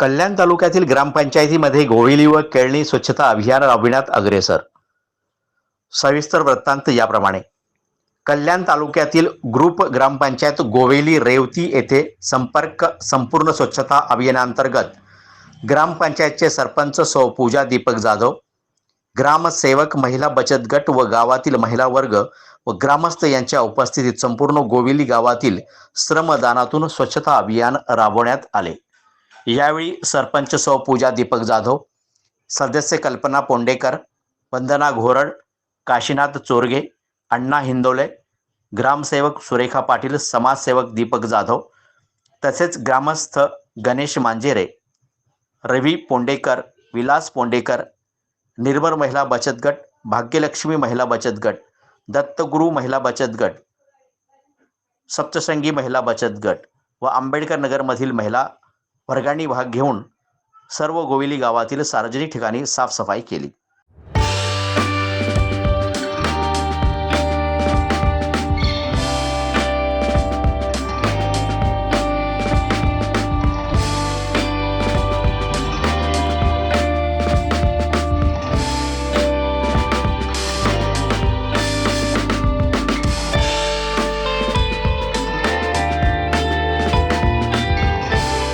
कल्याण तालुक्यातील ग्रामपंचायतीमध्ये गोविली व केळणी स्वच्छता अभियान राबविण्यात अग्रेसर. सविस्तर वृत्तांत याप्रमाणे. कल्याण तालुक्यातील ग्रुप ग्रामपंचायत गोवेली रेवती येथे संपर्क संपूर्ण स्वच्छता अभियानांतर्गत ग्रामपंचायतचे सरपंच सौ पूजा दीपक जाधव ग्रामसेवक महिला बचत गट व गावातील महिला वर्ग व ग्रामस्थ यांच्या उपस्थितीत संपूर्ण गोविली गावातील श्रमदानातून स्वच्छता अभियान राबवण्यात आले. यावेळी सरपंच सौ पूजा दीपक जाधव सदस्य कल्पना पोंडेकर वंदना घोरड काशीनाथ चोरगे अण्णा हिंदोले ग्रामसेवक सुरेखा पाटील समाजसेवक दीपक जाधव तसेच ग्रामस्थ गणेश मांजेरे रवी पोंडेकर विलास पोंडेकर निर्भर महिला बचत गट भाग्यलक्ष्मी महिला बचत गट दत्तगुरू महिला बचत गट सप्तसंगी महिला बचत गट व आंबेडकर नगरमधील महिला वर्गांनी भाग घेऊन सर्व गोविली गावातील सार्वजनिक ठिकाणी साफसफाई केली.